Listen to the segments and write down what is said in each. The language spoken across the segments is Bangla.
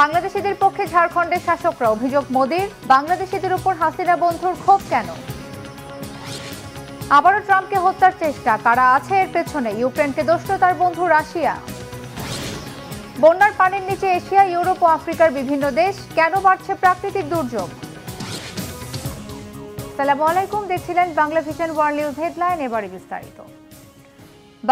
বাংলাদেশিদের পক্ষে ঝাড়খণ্ডের শাসকরা অভিযোগ মোদীর, বাংলাদেশিদের উপর হাসিনা বন্ধুর ক্ষোভ কেন? আবারও ট্রাম্পকে হত্যার চেষ্টা, কারা আছে এর পেছনে? ইউক্রেনকে দোষ তার বন্ধু রাশিয়া। বন্যার পানির নিচে এশিয়া, ইউরোপ ও আফ্রিকার বিভিন্ন দেশ, কেন বাড়ছে প্রাকৃতিক দুর্যোগ? সালামু আলাইকুম, দেখছিলেন Bangla vision world news headline, এবারে বিস্তারিত।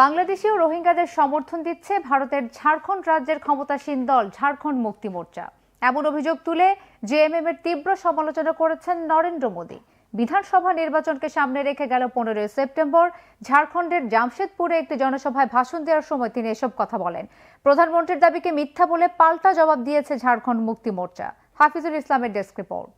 বাংলাদেশি ও রোহিঙ্গাদের সমর্থন দিচ্ছে ভারতের ঝাড়খণ্ড রাজ্যের ক্ষমতাসীন দল ঝাড়খণ্ড মুক্তি মোর্চা। এমন অভিযোগ তুলে জেএমএম এর তীব্র সমালোচনা করেছেন নরেন্দ্র মোদী। বিধানসভা নির্বাচনকে সামনে রেখে গেল পনেরোই সেপ্টেম্বর। ঝাড়খণ্ডের জামশেদপুরে একটি জনসভায় ভাষণ দেওয়ার সময় তিনি এসব কথা বলেন। প্রধানমন্ত্রীর দাবিকে মিথ্যা বলে পাল্টা জবাব দিয়েছে ঝাড়খণ্ড মুক্তি মোর্চা। হাফিজুল ইসলামের ডেস্ক রিপোর্ট।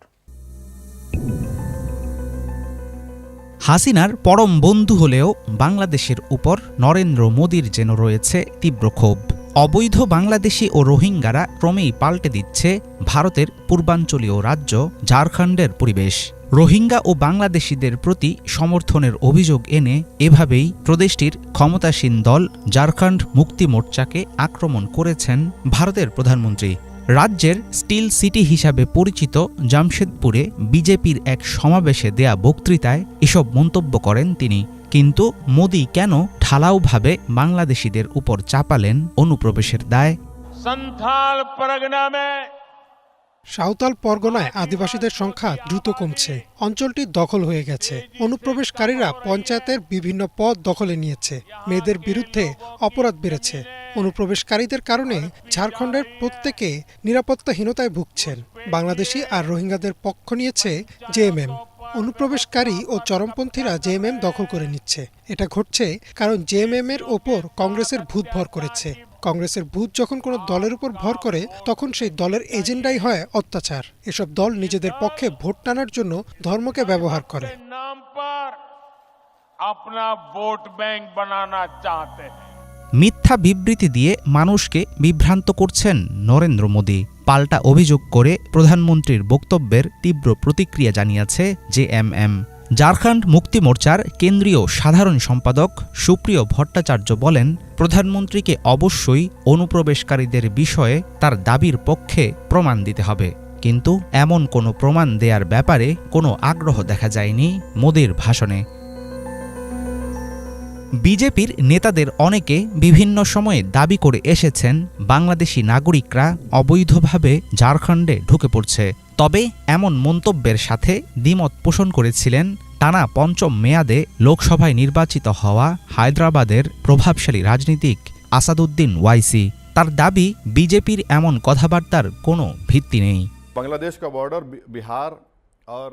হাসিনার পরম বন্ধু হলেও বাংলাদেশের উপর নরেন্দ্র মোদীর যেন রয়েছে তীব্র ক্ষোভ। অবৈধ বাংলাদেশি ও রোহিঙ্গারা ক্রমেই পাল্টে দিচ্ছে ভারতের পূর্বাঞ্চলীয় রাজ্য ঝাড়খণ্ডের পরিবেশ। রোহিঙ্গা ও বাংলাদেশিদের প্রতি সমর্থনের অভিযোগ এনে এভাবেই প্রদেশটির ক্ষমতাসীন দল ঝাড়খণ্ড মুক্তি মোর্চাকে আক্রমণ করেছেন ভারতের প্রধানমন্ত্রী। রাজ্যের স্টিল সিটি হিসাবে পরিচিত জামশেদপুরে বিজেপির এক সমাবেশে দেয়া বক্তৃতায় এসব মন্তব্য করেন তিনি। কিন্তু মোদি কেন ঠালাওভাবে বাংলাদেশিদের উপর চাপালেন অনুপ্রবেশের দায়? সাঁওতাল পরগনায় আদিবাসীদের সংখ্যা দ্রুত কমছে। অঞ্চলটি দখল হয়ে গেছে। অনুপ্রবেশকারীরা পঞ্চায়েতের বিভিন্ন পদ দখলে নিয়েছে। মেয়েদের বিরুদ্ধে অপরাধ বেড়েছে। অনুপ্রবেশকারীদের কারণে ঝাড়খণ্ডের প্রত্যেকে নিরাপত্তাহীনতায় ভুগছেন। বাংলাদেশি আর রোহিঙ্গাদের পক্ষ নিয়েছে জেএমএম। অনুপ্রবেশকারী ও চরমপন্থীরা জেএমএম দখল করে নিচ্ছে। এটা ঘটছে কারণ জেএমএম এর ওপর কংগ্রেসের ভূত ভর করেছে। কংগ্রেসের ভূত যখন কোনো দলের উপর ভর করে, তখন সেই দলের এজেন্ডাই হয় অত্যাচার। এসব দল নিজেদের পক্ষে ভোট টানার জন্য ধর্মকে ব্যবহার করে। আপনা ভোট ব্যাংক বানানা চাহতে। হ্যাঁ মিথ্যা বিবৃতি দিয়ে মানুষকে বিভ্রান্ত করছেন নরেন্দ্র মোদী। পাল্টা অভিযোগ করে প্রধানমন্ত্রীর বক্তব্যের তীব্র প্রতিক্রিয়া জানিয়েছে জেএমএম ঝাড়খণ্ড মুক্তি মোর্চার কেন্দ্রীয় সাধারণ সম্পাদক সুপ্রিয় ভট্টাচার্য বলেন, প্রধানমন্ত্রীকে অবশ্যই অনুপ্রবেশকারীদের বিষয়ে তার দাবির পক্ষে প্রমাণ দিতে হবে। কিন্তু এমন কোনো প্রমাণ দেয়ার ব্যাপারে কোনো আগ্রহ দেখা যায়নি মোদীর ভাষণে। বিজেপির নেতাদের অনেকে বিভিন্ন সময়ে দাবি করে এসেছেন, বাংলাদেশি নাগরিকরা অবৈধভাবে ঝাড়খণ্ডে ঢুকে পড়ছে। তবে এমন মন্তব্যের সাথে দ্বিমত পোষণ করেছিলেন টানা পঞ্চম মেয়াদে লোকসভায় নির্বাচিত হওয়া হায়দ্রাবাদের প্রভাবশালী রাজনীতিক আসাদুদ্দিন ওয়াইসি। তার দাবি, বিজেপির এমন কথাবার্তার কোনো ভিত্তি নেই। বাংলাদেশ কা বর্ডার বিহার আর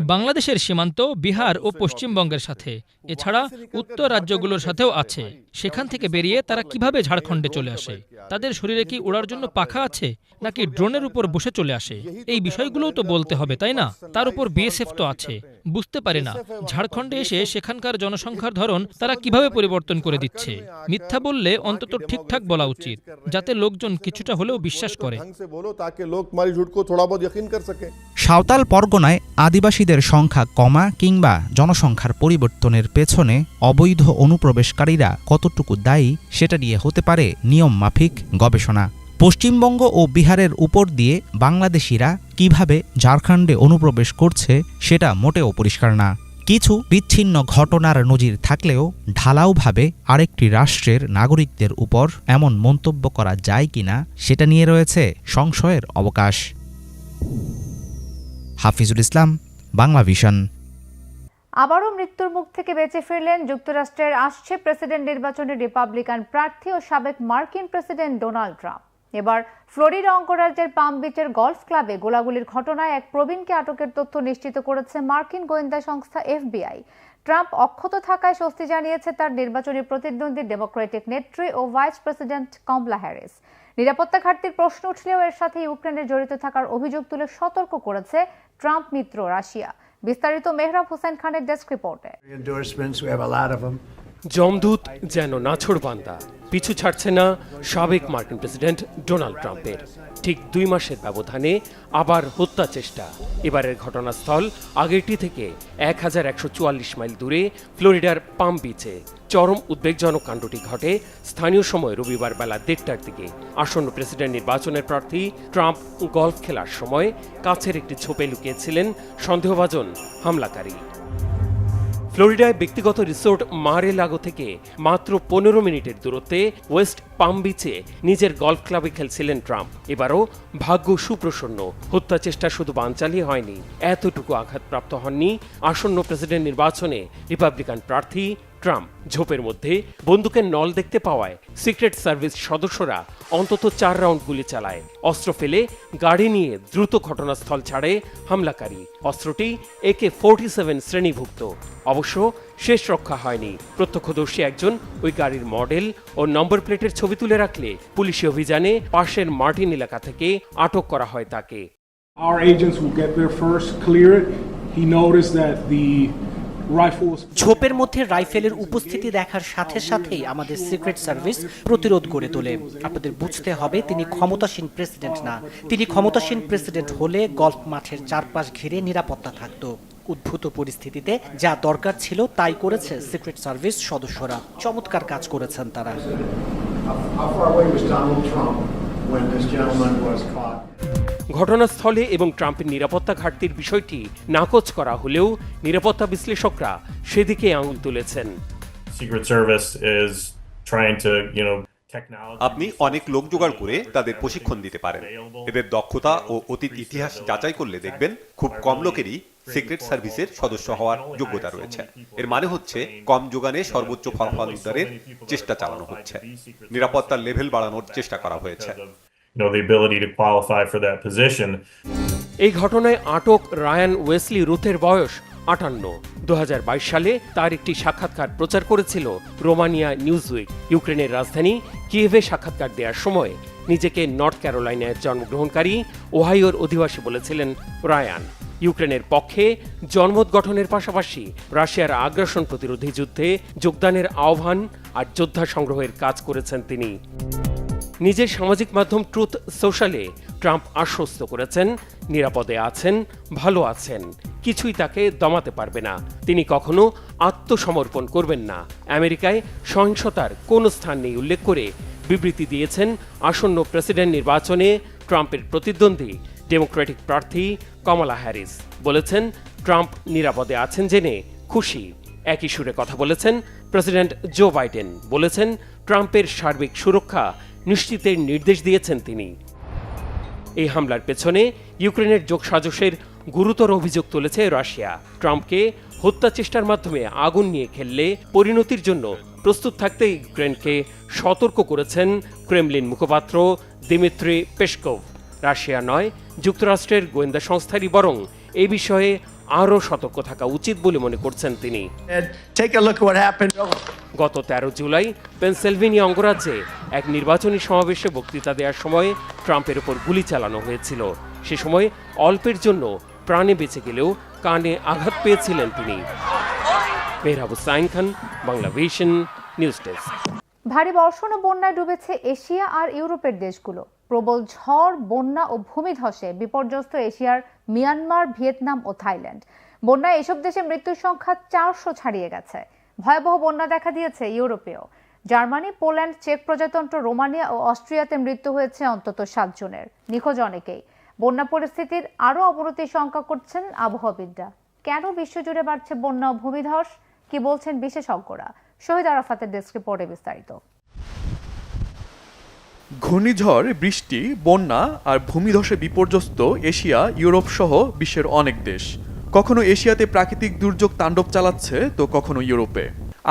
বাংলাদেশের সীমান্ত বিহার ও পশ্চিমবঙ্গের সাথে। এছাড়া উত্তর রাজ্যগুলোর সাথেও আছে। সেখান থেকে বেরিয়ে তারা কীভাবে ঝাড়খণ্ডে চলে আসে? তাদের শরীরে কি উড়ার জন্য পাখা আছে নাকি ড্রোনের উপর বসে চলে আসে? এই বিষয়গুলোও তো বলতে হবে তাই না? তার উপর বিএসএফ তো আছে। বুঝতে পারে না। ঝাড়খণ্ডে এসে সেখানকার জনসংখ্যার ধরন তারা কীভাবে পরিবর্তন করে দিচ্ছে? মিথ্যা বললে অন্তত ঠিকঠাক বলা উচিত। যাতে লোকজন কিছুটা হলেও বিশ্বাস করে। সাঁওতাল পরগনায় আদি আদিবাসীদের সংখ্যা কমা কিংবা জনসংখ্যার পরিবর্তনের পেছনে অবৈধ অনুপ্রবেশকারীরা কতটুকু দায়ী সেটা নিয়ে হতে পারে নিয়ম মাফিক গবেষণা। পশ্চিমবঙ্গ ও বিহারের উপর দিয়ে বাংলাদেশিরা কীভাবে ঝাড়খণ্ডে অনুপ্রবেশ করছে সেটা মোটেও পরিষ্কার না। কিছু বিচ্ছিন্ন ঘটনার নজির থাকলেও ঢালাওভাবে আরেকটি রাষ্ট্রের নাগরিকদের উপর এমন মন্তব্য করা যায় কিনা সেটা নিয়ে রয়েছে সংশয়ের অবকাশ। হাফিজুল ইসলাম বাংলা ভিশন। আবারও মৃত্যুর মুখ থেকে বেঁচে ফিরলেন যুক্তরাষ্ট্রের আসছে প্রেসিডেন্ট নির্বাচনে রিপাবলিকান প্রার্থী ও সাবেক মার্কিন প্রেসিডেন্ট ডোনাল্ড ট্রাম্প। এবার ফ্লোরিডা অঙ্গরাজ্যের পাম বিচের গলফ ক্লাবে গোলাগুলির ঘটনায় এক প্রবীণকে আটকের তথ্য নিশ্চিত করেছে মার্কিন গোয়েন্দা সংস্থা এফবিআই। ট্রাম্প অক্ষত থাকায় স্বস্তি জানিয়েছে তার নির্বাচনী প্রতিদ্বন্দ্বী ডেমোক্রেটিক নেত্রী ও ভাইস প্রেসিডেন্ট কমলা হ্যারিস। নিরাপত্তা ঘাটতির প্রশ্ন উঠলেও এর সাথে ইউক্রেনের জড়িত থাকার অভিযোগ তুলে সতর্ক করেছে ট্রাম্প মিত্র রাশিয়া। বিস্তারিত মেহরাব হোসেন খানের ডেস্ক রিপোর্টে. জমদূত যেন নাছোড় বান্দা পিছু ছাড়ছে না সাবেক মার্কিন প্রেসিডেন্ট ডোনাল্ড ট্রাম্পের। ঠিক দুই মাসের ব্যবধানে আবার হত্যা চেষ্টা। এবারের ঘটনাস্থল আগেরটি থেকে এক হাজার একশো চুয়াল্লিশ মাইল দূরে ফ্লোরিডার পাম বিচে। চরম উদ্বেগজনক কাণ্ডটি ঘটে স্থানীয় সময় রবিবার বেলা দেড়টার দিকে। আসন্ন প্রেসিডেন্ট নির্বাচনের প্রার্থী ট্রাম্প গলফ খেলার সময় কাছের একটি ঝোপে লুকিয়েছিলেন সন্দেহভাজন হামলাকারী। ফ্লোরিডায় ব্যক্তিগত রিসোর্ট মারে লাগো থেকে মাত্র পনেরো মিনিটের দূরত্বে ওয়েস্ট পাম বিচে নিজের গলফ ক্লাবে খেলছিলেন ট্রাম্প। এবারও ভাগ্য সুপ্রসন্ন। হত্যা চেষ্টা শুধু বানচালি হয়নি। এতটুকু আঘাতপ্রাপ্ত হননি। আসন্ন প্রেসিডেন্ট নির্বাচনে রিপাবলিকান প্রার্থী ট্রাম্প ঝোপের মধ্যে বন্দুকের নল দেখতে পাওয়ায় সিক্রেট সার্ভিস সদস্যরা অন্তত চার রাউন্ড গুলি চালায় অস্ত্র ফেলে গাড়ি নিয়ে দ্রুত ঘটনাস্থল ছাড়ে হামলাকারী অস্ত্রটি একে ফোরটি সেভেন শ্রেণীভুক্ত অবশ্য শেষ রক্ষা হয়নি প্রত্যক্ষদর্শী একজন ওই গাড়ির মডেল ও নম্বর প্লেটের ছবি তুলে রাখলে পুলিশি অভিযানে পাশের মার্টিন এলাকা থেকে আটক করা হয় তাকে Our agents will get there first, clear it. He noticed that the. ঝোপের মধ্যে রাইফেলের উপস্থিতি দেখার সাথে সাথেই আমাদের সিক্রেট সার্ভিস প্রতিরোধ করে তোলে। আপনাদের বুঝতে হবে তিনি ক্ষমতাসীন প্রেসিডেন্ট না। তিনি ক্ষমতাসীন প্রেসিডেন্ট হলে গল্ফ মাঠের চারপাশ ঘিরে নিরাপত্তা থাকতো। উদ্ভূত পরিস্থিতিতে যা দরকার ছিল তাই করেছে সিক্রেট সার্ভিস সদস্যরা। চমৎকার কাজ করেছেন তারা। How far away was Donald Trump when this gentleman was caught? ঘটনাস্থলে এবং ট্রাম্পের নিরাপত্তা ঘাটতির বিষয়টি নাকচ করা হলেও নিরাপত্তা বিশ্লেষকরা সেদিকে আঙুল তুলেছেন. আপনি অনেক লোক জোগাড় করে তাদের প্রশিক্ষণ দিতে পারেন। এদের দক্ষতা ও অতীত ইতিহাস যাচাই করলে দেখবেন খুব কম লোকেরই সিক্রেট সার্ভিসের সদস্য হওয়ার যোগ্যতা রয়েছে। এর মানে হচ্ছে কম যোগানে সর্বোচ্চ ফলাফল উদ্ধারের চেষ্টা চালানো হচ্ছে। নিরাপত্তার লেভেল বাড়ানোর চেষ্টা করা হয়েছে। You know, the ability to qualify for that position. এই ঘটনায় আটক রায়ান ওয়েসলি রুথের বয়স আটান্ন। দু সালে তার একটি সাক্ষাৎকার প্রচার করেছিল রোমানিয়া নিউজউইক ইউক্রেনের রাজধানী কিয়েভে সাক্ষাৎকার দেওয়ার সময়। নিজেকে নর্থ ক্যারোলাইনায় জন্মগ্রহণকারী ওহাইওর অধিবাসী বলেছিলেন রায়ান। ইউক্রেনের পক্ষে জনমত গঠনের পাশাপাশি রাশিয়ার আগ্রাসন প্রতিরোধী যুদ্ধে যোগদানের আহ্বান আর যোদ্ধা সংগ্রহের কাজ করেছেন তিনি। নিজের সামাজিক মাধ্যম ট্রুথ সোশ্যালে ট্রাম্প আশ্বস্ত করেছেন, নিরাপদে আছেন, ভালো আছেন। কিছুই তাকে দমাতে পারবে না। তিনি কখনো আত্মসমর্পণ করবেন না। আমেরিকায় সহিংসতার কোনো স্থান নেই উল্লেখ করে বিবৃতি দিয়েছেন আসন্ন প্রেসিডেন্ট নির্বাচনে ট্রাম্পের প্রতিদ্বন্দ্বী ডেমোক্রেটিক প্রার্থী কমলা হ্যারিস বলেছেন ট্রাম্প নিরাপদে আছেন জেনে খুশি। একই সুরে কথা বলেছেন প্রেসিডেন্ট জো বাইডেন বলেছেন ট্রাম্পের সার্বিক সুরক্ষা নিশ্চিতের নির্দেশ দিয়েছেন তিনি। এই হামলার পেছনে ইউক্রেনের যোগসাজশের গুরুতর অভিযোগ তুলেছে রাশিয়া। ট্রাম্পকে হত্যা চেষ্টার মাধ্যমে আগুন নিয়ে খেললে পরিণতির জন্য প্রস্তুত থাকতে ইউক্রেনকে সতর্ক করেছেন ক্রেমলিন মুখপাত্র দিমিত্রি পেসকোভ রাশিয়া নয়, যুক্তরাষ্ট্রের গোয়েন্দা সংস্থারই বরং এ বিষয়ে আরও সতর্ক থাকা উচিত বলে মনে করছেন তিনি. গত তেরো জুলাই পেনসিলভেনিয়া অঙ্গরাজ্যে এক নির্বাচনী সমাবেশে বক্তৃতা দেওয়ার সময় ট্রাম্পের উপর গুলি চালানো হয়েছিল। সে সময় অল্পের জন্য প্রাণে বেঁচে গেলেও কানে আঘাত পেয়েছিলেন তিনি। Mehrabu Sain Khan Bangla vision news desk. ভারী বর্ষণ ও বন্যায় ডুবেছে এশিয়া আর ইউরোপের দেশগুলো। প্রবল ঝড়, বন্যা ও ভূমিধসে বিপর্যস্ত এশিয়ার মিয়ানমার, ভিয়েতনাম ও থাইল্যান্ড। বন্যায় এসব দেশে মৃত্যুর সংখ্যা চারশো ছাড়িয়ে গেছে। ভয়াবহ বন্যা দেখা দিয়েছে ইউরোপেও। জার্মানি, পোল্যান্ড, চেক প্রজাতন্ত্র রোমানিয়া ও অস্ট্রিয়াতে মৃত্যু হয়েছে অন্তত সাতজনের নিখোঁজ অনেকেই। বন্যা পরিস্থিতির আরও অবনতির শঙ্কা করছেন আবহাওয়াবিদরা। কেন বিশ্বজুড়ে বাড়ছে বন্যা ও ভূমিধস? কি বলছেন বিশেষজ্ঞরা? শহীদ আরাফাতের ডেস্ক রিপোর্টে বিস্তারিত। ঘূর্ণিঝড়, বৃষ্টি, বন্যা আর ভূমিধসে বিপর্যস্ত এশিয়া, ইউরোপ সহ বিশ্বের অনেক দেশ। কখনো এশিয়াতে প্রাকৃতিক দুর্যোগ তাণ্ডব চালাচ্ছে, তো কখনো ইউরোপে।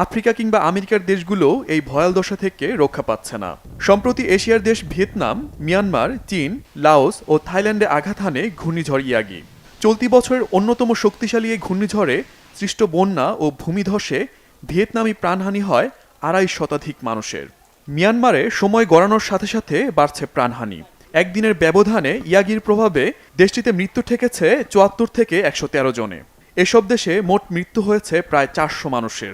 আফ্রিকা কিংবা আমেরিকার দেশগুলো এই ভয়াল দশা থেকে রক্ষা পাচ্ছে না। সম্প্রতি এশিয়ার দেশ ভিয়েতনাম, মিয়ানমার, চীন, লাওস ও থাইল্যান্ডে আঘাত হানে ঘূর্ণিঝড় ইয়াগি। চলতি বছরের অন্যতম শক্তিশালী এই ঘূর্ণিঝড়ে সৃষ্ট বন্যা ও ভূমিধসে ভিয়েতনামি প্রাণহানি হয় আড়াই শতাধিক মানুষের। মিয়ানমারে সময় গড়ানোর সাথে সাথে বাড়ছে প্রাণহানি। একদিনের ব্যবধানে ইয়াগির প্রভাবে দেশটিতে মৃত্যু ঠেকেছে চুয়াত্তর থেকে একশো তেরো জনে। এসব দেশে মোট মৃত্যু হয়েছে প্রায় চারশো মানুষের।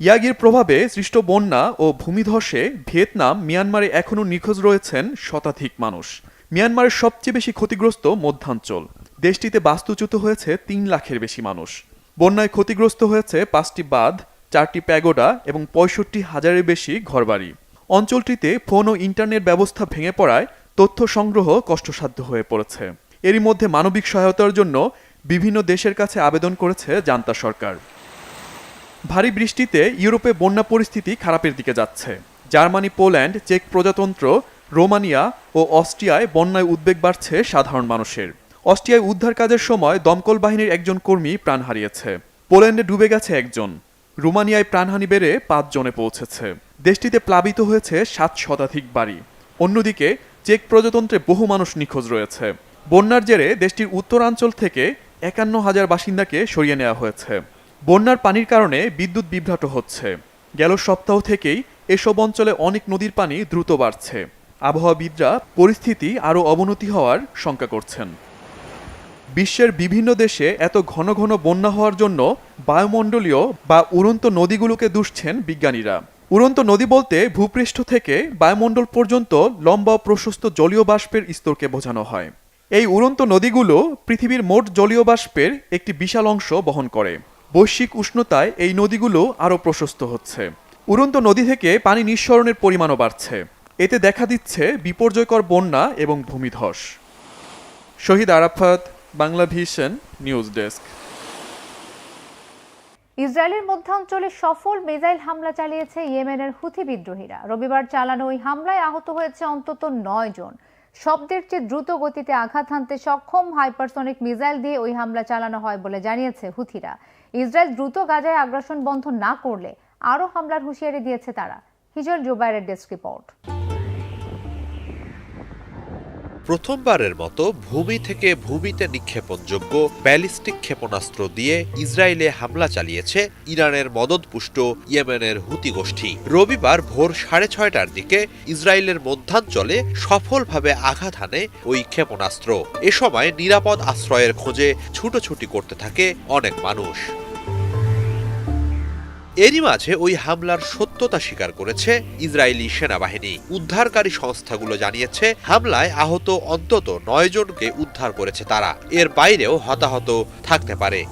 ইয়াগির প্রভাবে সৃষ্ট বন্যা ও ভূমিধসে ভিয়েতনাম মিয়ানমারে এখনও নিখোঁজ রয়েছেন শতাধিক মানুষ। মিয়ানমারের সবচেয়ে বেশি ক্ষতিগ্রস্ত মধ্যাঞ্চল। দেশটিতে বাস্তুচ্যুত হয়েছে তিন লাখের বেশি মানুষ। বন্যায় ক্ষতিগ্রস্ত হয়েছে পাঁচটি বাঁধ চারটি প্যাগোডা এবং পঁয়ষট্টি হাজারের বেশি ঘরবাড়ি। অঞ্চলটিতে ফোন ও ইন্টারনেট ব্যবস্থা ভেঙে পড়ায় তথ্য সংগ্রহ কষ্টসাধ্য হয়ে পড়েছে। এরই মধ্যে মানবিক সহায়তার জন্য বিভিন্ন দেশের কাছে আবেদন করেছে জান্তা সরকার। ভারী বৃষ্টিতে ইউরোপে বন্যা পরিস্থিতি খারাপের দিকে যাচ্ছে। জার্মানি, পোল্যান্ড, চেক প্রজাতন্ত্র, রোমানিয়া ও অস্ট্রিয়ায় বন্যায় উদ্বেগ বাড়ছে সাধারণ মানুষের। অস্ট্রিয়ায় উদ্ধার কাজের সময় দমকল বাহিনীর একজন কর্মী প্রাণ হারিয়েছে। পোল্যান্ডে ডুবে গেছে একজন। রোমানিয়ায় প্রাণহানি বেড়ে পাঁচ জনে পৌঁছেছে। দেশটিতে প্লাবিত হয়েছে সাত শতাধিক বাড়ি। অন্যদিকে, চেক প্রজাতন্ত্রে বহু মানুষ নিখোঁজ রয়েছে। বন্যার জেরে দেশটির উত্তরাঞ্চল থেকে একান্ন হাজার বাসিন্দাকে সরিয়ে নেওয়া হয়েছে। বন্যার পানির কারণে বিদ্যুৎ বিভ্রাট হচ্ছে। গেল সপ্তাহ থেকেই এসব অঞ্চলে অনেক নদীর পানি দ্রুত বাড়ছে। আবহাওয়াবিদরা পরিস্থিতি আরও অবনতি হওয়ার শঙ্কা করছেন। বিশ্বের বিভিন্ন দেশে এত ঘন ঘন বন্যা হওয়ার জন্য বায়ুমণ্ডলীয় বা উড়ন্ত নদীগুলোকে দুষছেন বিজ্ঞানীরা। উড়ন্ত নদী বলতে ভূপৃষ্ঠ থেকে বায়ুমণ্ডল পর্যন্ত লম্বা প্রশস্ত জলীয় বাষ্পের স্তরকে বোঝানো হয়। এই উড়ন্ত নদীগুলো পৃথিবীর মোট জলীয় বাষ্পের একটি বিশাল অংশ বহন করে। বৈশ্বিক উষ্ণতায় এই নদীগুলো আরও প্রশস্ত হচ্ছে। উড়ন্ত নদী থেকে পানি নিঃসরণের পরিমাণও বাড়ছে। এতে দেখা দিচ্ছে বিপর্যয়কর বন্যা এবং ভূমিধস। Shahid Arafat Bangla vision news desk. ইসরায়েলের মধ্যাঞ্চলে সফল মিসাইল হামলা চালিয়েছে ইয়েমেনের হুথি বিদ্রোহীরা। রবিবার চালানো ওই হামলায় আহত হয়েছে অন্তত নয় জন। শব্দের চেয়ে দ্রুত গতিতে আঘাত হানতে সক্ষম হাইপারসনিক মিসাইল দিয়ে ওই হামলা চালানো হয় বলে জানিয়েছে হুথিরা। ইসরায়েল দ্রুত গাজায় আগ্রাসন বন্ধ না করলে আরও হামলার হুঁশিয়ারি দিয়েছে তারা। হিজল জুবাইরের ডেস্ক রিপোর্ট। প্রথমবারের মতো ভূমি থেকে ভূমিতে নিক্ষেপণযোগ্য ব্যালিস্টিক ক্ষেপণাস্ত্র দিয়ে ইসরায়েলে হামলা চালিয়েছে ইরানের মদতপুষ্ট ইয়েমেনের হুতি গোষ্ঠী। রবিবার ভোর সাড়ে ছয়টার দিকে ইসরায়েলের মধ্যাঞ্চলে সফলভাবে আঘাত হানে ওই ক্ষেপণাস্ত্র। এ সময় নিরাপদ আশ্রয়ের খোঁজে ছুটোছুটি করতে থাকে অনেক মানুষ। এরই মাঝে ওই হামলার সত্যতা স্বীকার করেছে ইসরায়েলি সেনাবাহিনী। উদ্ধারকারী সংস্থাগুলো জানিয়েছে, হামলায় আহত অন্তত নয় জনকে উদ্ধার করেছে তারা। এর বাইরেও হতাহত থাকতে পারে।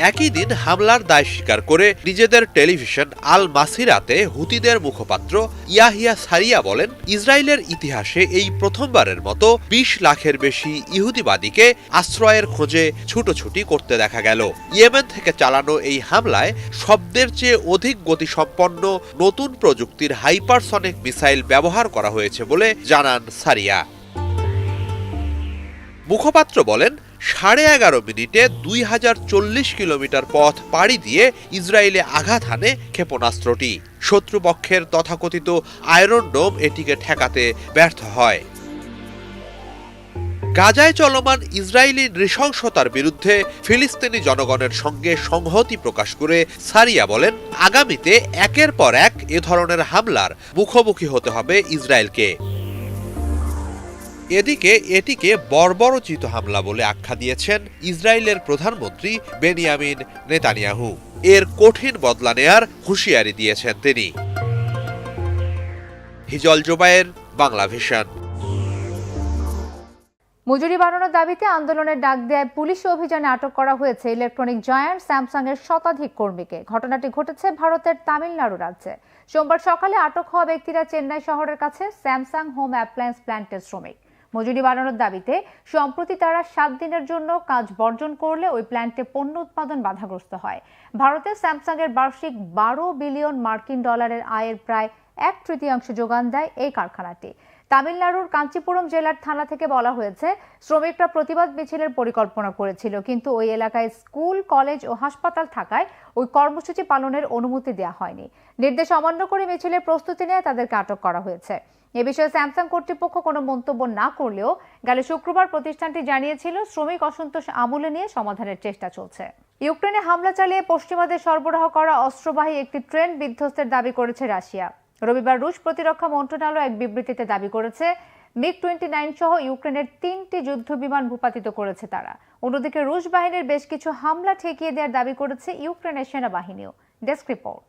একই দিন হামলার দায় স্বীকার করে নিজেদের টেলিভিশন আল মাসিরাতে হুতিদের মুখপাত্র ইয়াহিয়া সারিয়া বলেন, ইসরায়েলের ইতিহাসে এই প্রথমবারের মতো বিশ লাখের বেশি ইহুদিবাদীকে আশ্রয়ের খোঁজে ছুটোছুটি করতে দেখা গেল। ইয়েমেন থেকে চালানো এই হামলায় শব্দের চেয়ে অধিক গতিসম্পন্ন নতুন প্রযুক্তির হাইপারসনিক মিসাইল ব্যবহার করা হয়েছে বলে জানান সারিয়া। মুখপাত্র বলেন সাড়ে এগারো মিনিটে দুই হাজার চল্লিশ কিলোমিটার পথ পাড়ি দিয়ে ইসরায়েলে আঘাত হানে ক্ষেপণাস্ত্রটি। শত্রুপক্ষের তথাকথিত আয়রন ডোম এটিকে ঠেকাতে ব্যর্থ হয়। গাজায় চলমান ইসরায়েলি নৃশংসতার বিরুদ্ধে ফিলিস্তিনি জনগণের সঙ্গে সংহতি প্রকাশ করে সারিয়া বলেন, আগামীতে একের পর এক এ ধরনের হামলার মুখোমুখি হতে হবে ইসরায়েলকে। এদিকে এটিকে বর্বরচিত হামলা বলে আখ্যা দিয়েছেন ইসরায়েলের প্রধানমন্ত্রী বেনিয়ামিন নেতানিয়াহু। এর কঠিন বদলা নেয়ার হুঁশিয়ারি দিয়েছেন তিনি। হিজল জোবায়ের বাংলা ভিশন। মজুরি বাড়ানোর দাবিতে আন্দোলনের ডাক দেয় পুলিশ অভিযানে আটক করা হয়েছে ইলেকট্রনিক জায়ান্ট স্যামসাং এর শতাধিক কর্মীকে। ঘটনাটি ঘটেছে ভারতের তামিলনাড়ু রাজ্যে। সোমবার সকালে আটক হওয়া ব্যক্তিরা চেন্নাই শহরের কাছে স্যামসাং হোম অ্যাপ্লায়েন্স প্ল্যান্টের শ্রমিক। মজুরি বাড়ানোর দাবিতে সম্প্রতি তারা সাত দিনের জন্য কাজ বর্জন করলে ওই প্ল্যান্টে পণ্য উৎপাদন বাধাগ্রস্ত হয়। ভারতে স্যামসাং এর বার্ষিক বারো বিলিয়ন মার্কিন ডলারের আয়ের প্রায় এক তৃতীয়াংশ যোগান দেয় এই কারখানাটি। তামিলনাড়ুর কাঞ্চিপুরম জেলার থানা থেকে বলা হয়েছে, শ্রমিকরা প্রতিবাদ মিছিলের পরিকল্পনা করেছিল, কিন্তু ওই এলাকায় স্কুল, কলেজ ও হাসপাতাল থাকায় ওই কর্মসূচি পালনের অনুমতি দেওয়া হয়নি। নির্দেশ অমান্য করে মিছিলের প্রস্তুতি নিয়ে তাদেরকে আটক করা হয়েছে। এ বিষয়ে স্যামসাং কর্তৃপক্ষ কোনো মন্তব্য না করলেও গেল শুক্রবার প্রতিষ্ঠানটি জানিয়েছিল, শ্রমিক অসন্তোষ আমলে নিয়ে সমাধানের চেষ্টা চলছে। ইউক্রেনে হামলা চালিয়ে পশ্চিমাদের সরবরাহ করা অস্ত্রবাহী একটি ট্রেন বিধ্বস্তের দাবি করেছে রাশিয়া। রবিবার রুশ প্রতিরক্ষা মন্ত্রণালয় এক বিবৃতিতে দাবি করেছে মিগ টোয়েন্টি নাইন সহ ইউক্রেনের তিনটি যুদ্ধ বিমান ভূপাতিত করেছে তারা। অন্যদিকে রুশ বাহিনীর বেশ কিছু হামলা ঠেকিয়ে দেওয়ার দাবি করেছে ইউক্রেনের সেনাবাহিনীও। Desk report.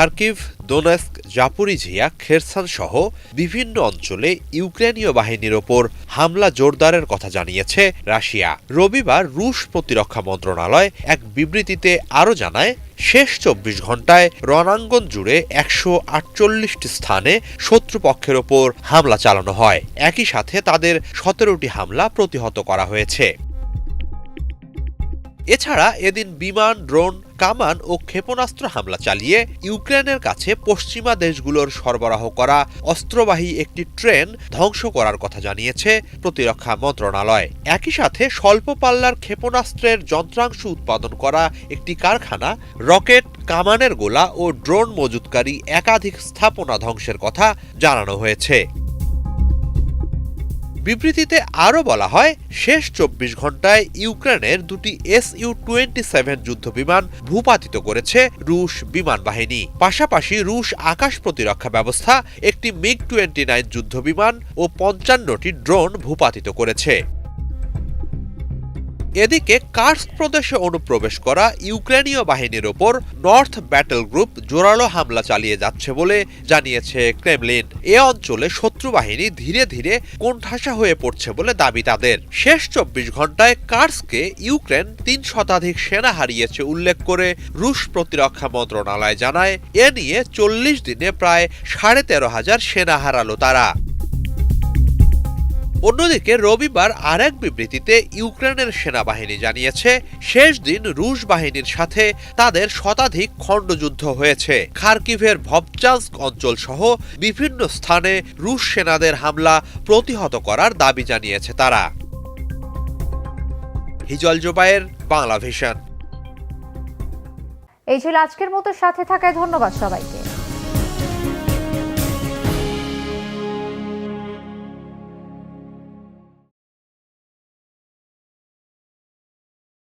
Kharkiv, Donetsk Zaporizhzhia Kherson সহ বিভিন্ন অঞ্চলে ইউক্রেনীয় বাহিনীর ওপর হামলা জোরদারের কথা জানিয়েছে রাশিয়া। রবিবার রুশ প্রতিরক্ষা মন্ত্রণালয় এক বিবৃতিতে আরও জানায়, শেষ চব্বিশ ঘন্টায় রণাঙ্গন জুড়ে একশো আটচল্লিশটি স্থানে শত্রুপক্ষের ওপর হামলা চালানো হয়। একই সাথে তাদের সতেরোটি হামলা প্রতিহত করা হয়েছে। এছাড়া এদিন বিমান, ড্রোন, কামান ও ক্ষেপণাস্ত্র হামলা চালিয়ে ইউক্রেনের কাছে পশ্চিমা দেশগুলোর সরবরাহ করা অস্ত্রবাহী একটি ট্রেন ধ্বংস করার কথা জানিয়েছে প্রতিরক্ষা মন্ত্রণালয়। একই সাথে স্বল্প পাল্লার ক্ষেপণাস্ত্রের যন্ত্রাংশ উৎপাদন করা একটি কারখানা, রকেট, কামানের গোলা ও ড্রোন মজুতকারী একাধিক স্থাপনা ধ্বংসের কথা জানানো হয়েছে। বিবৃতিতে আরও বলা হয়, শেষ চব্বিশ ঘন্টায় ইউক্রেনের দুটি এস ইউ টোয়েন্টি সেভেন যুদ্ধবিমান ভূপাতিত করেছে রুশ বিমান বাহিনী পাশাপাশি রুশ আকাশ প্রতিরক্ষা ব্যবস্থা একটি মিগ টোয়েন্টি নাইন যুদ্ধবিমান ও পঞ্চান্নটি ড্রোন ভূপাতিত করেছে। এদিকে কার্স প্রদেশে অনুপ্রবেশ করা ইউক্রেনীয় বাহিনীর ওপর নর্থ ব্যাটেল গ্রুপ জোরালো হামলা চালিয়ে যাচ্ছে বলে জানিয়েছে ক্রেমলিন। এ অঞ্চলে শত্রু বাহিনী ধীরে ধীরে কোণঠাসা হয়ে পড়ছে বলে দাবি তাদের। শেষ চব্বিশ ঘন্টায় কার্সকে ইউক্রেন তিন শতাধিক সেনা হারিয়েছে উল্লেখ করে রুশ প্রতিরক্ষা মন্ত্রণালয় জানায়, এ নিয়ে চল্লিশ দিনে প্রায় সাড়ে তেরো হাজার সেনা হারালো তারা। অন্যদিকে রবিবার আরেক বিবৃতিতে ইউক্রেনের সেনাবাহিনী জানিয়েছে, শেষ দিন রুশ বাহিনীর সাথে তাদের শতাধিক খণ্ডযুদ্ধ হয়েছে। খার্কিভের ভবচান্স্ক অঞ্চল সহ বিভিন্ন স্থানে রুশ সেনাদের হামলা প্রতিহত করার দাবি জানিয়েছে তারা। হিজল জোবায়ের বাংলা ভিশন এই ছিল আজকের মতো, সাথে থাকায় ধন্যবাদ সবাইকে।